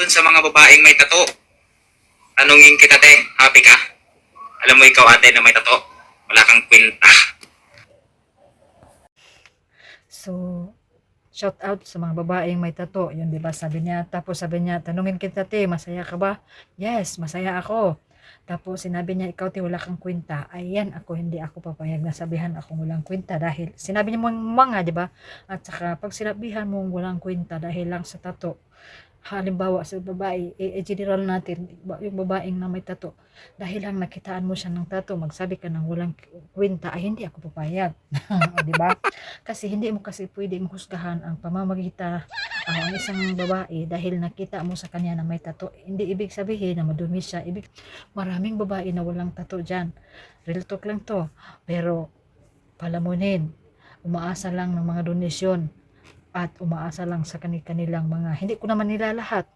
dun sa mga babaeng may tato. Tanungin kita, te. Happy ka? Alam mo ikaw, ate, na may tato. Wala kang kwenta. So, shout out sa mga babaeng may tato. Yun, di ba? Sabi niya, tapos sabi niya, tanungin kita, te, masaya ka ba? Yes, masaya ako. Tapos sinabi niya, ikaw, te, wala kang kwenta. Ayan, ako, hindi ako papayag na sabihan akong walang kwenta dahil sinabi niya mong mga, di ba? At saka, pag sinabihan mong walang kwenta dahil lang sa tato, halimbawa sa babae, eh, eh, general natin, yung babaeng na may tato, dahil lang nakitaan mo siya ng tato, magsabi ka ng walang kwenta, ay hindi ako papayag. Di ba? Kasi hindi mo kasi pwede mahusgahan ang pamamagitan ah, ang isang babae dahil nakita mo sa kanya na may tato. Hindi ibig sabihin na madumi siya. Ibig, maraming babae na walang tato dyan. Real talk lang to. Pero, palamunin. Umaasa lang ng mga donasyon at umaasa lang sa kanilang mga, hindi ko naman nila lahat.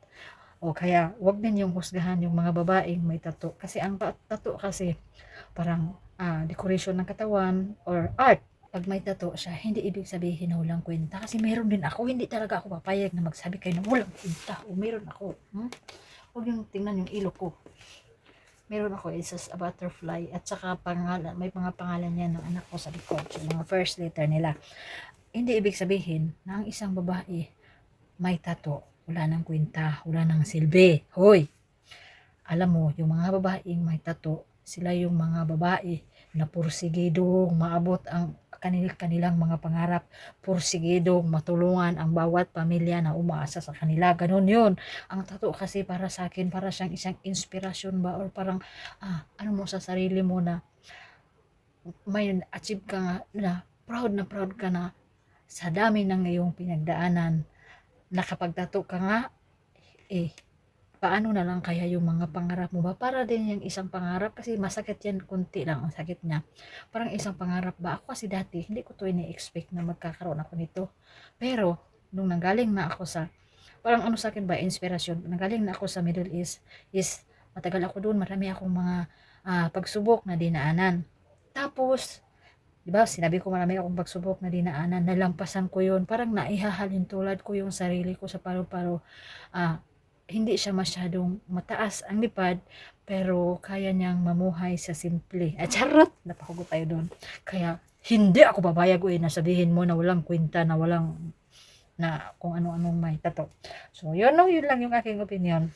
O kaya, wag din yung husgahan yung mga babaeng may tato. Kasi ang ta- tato kasi, parang ah, decoration ng katawan or art pag may tato siya, hindi ibig sabihin na walang kwenta. Kasi meron din ako, hindi talaga ako papayag na magsabi kayo na walang kwenta. O meron ako. Hmm? Huwag yung tingnan yung ilo ko. Meron ako, it's just a butterfly. At saka pangalan, may mga pangalan yan ng anak ko sa likod. Yung mga first letter nila. Hindi ibig sabihin na ang isang babae may tato. Wala nang kwenta, wala nang silbi. Hoy! Alam mo, yung mga babaeng may tato, sila yung mga babae na pursigidong maabot ang kanil kanilang mga pangarap pursigidong matulungan ang bawat pamilya na umaasa sa kanila ganun yun ang tato kasi para sa akin para siyang isang inspirasyon ba or parang ah, ano mo sa sarili mo na may achieve ka nga na proud na proud ka na sa dami ng iyong pinagdaanan nakapagtato ka nga eh paano na lang kaya yung mga pangarap mo ba? Para din yung isang pangarap kasi masakit yan, kunti lang ang sakit niya. Parang isang pangarap ba? Ako kasi dati, hindi ko to ini-expect na magkakaroon ako nito. Pero, nung nanggaling na ako sa, parang ano sa akin ba, inspirasyon, nanggaling na ako sa Middle East, is matagal ako doon, marami akong mga ah, pagsubok na dinaanan. Tapos, di ba, sinabi ko marami akong pagsubok na dinaanan, nalampasan ko yun, parang naihahalin tulad ko yung sarili ko sa paro-paro, ah, hindi siya masyadong mataas ang lipad pero kaya niyang mamuhay sa simple. At charot, napakugot tayo doon. Kaya hindi ako babayag eh na sabihin mo na walang kwenta, na walang na kung ano-anong may tato. So, yun, no, yun lang yung aking opinion.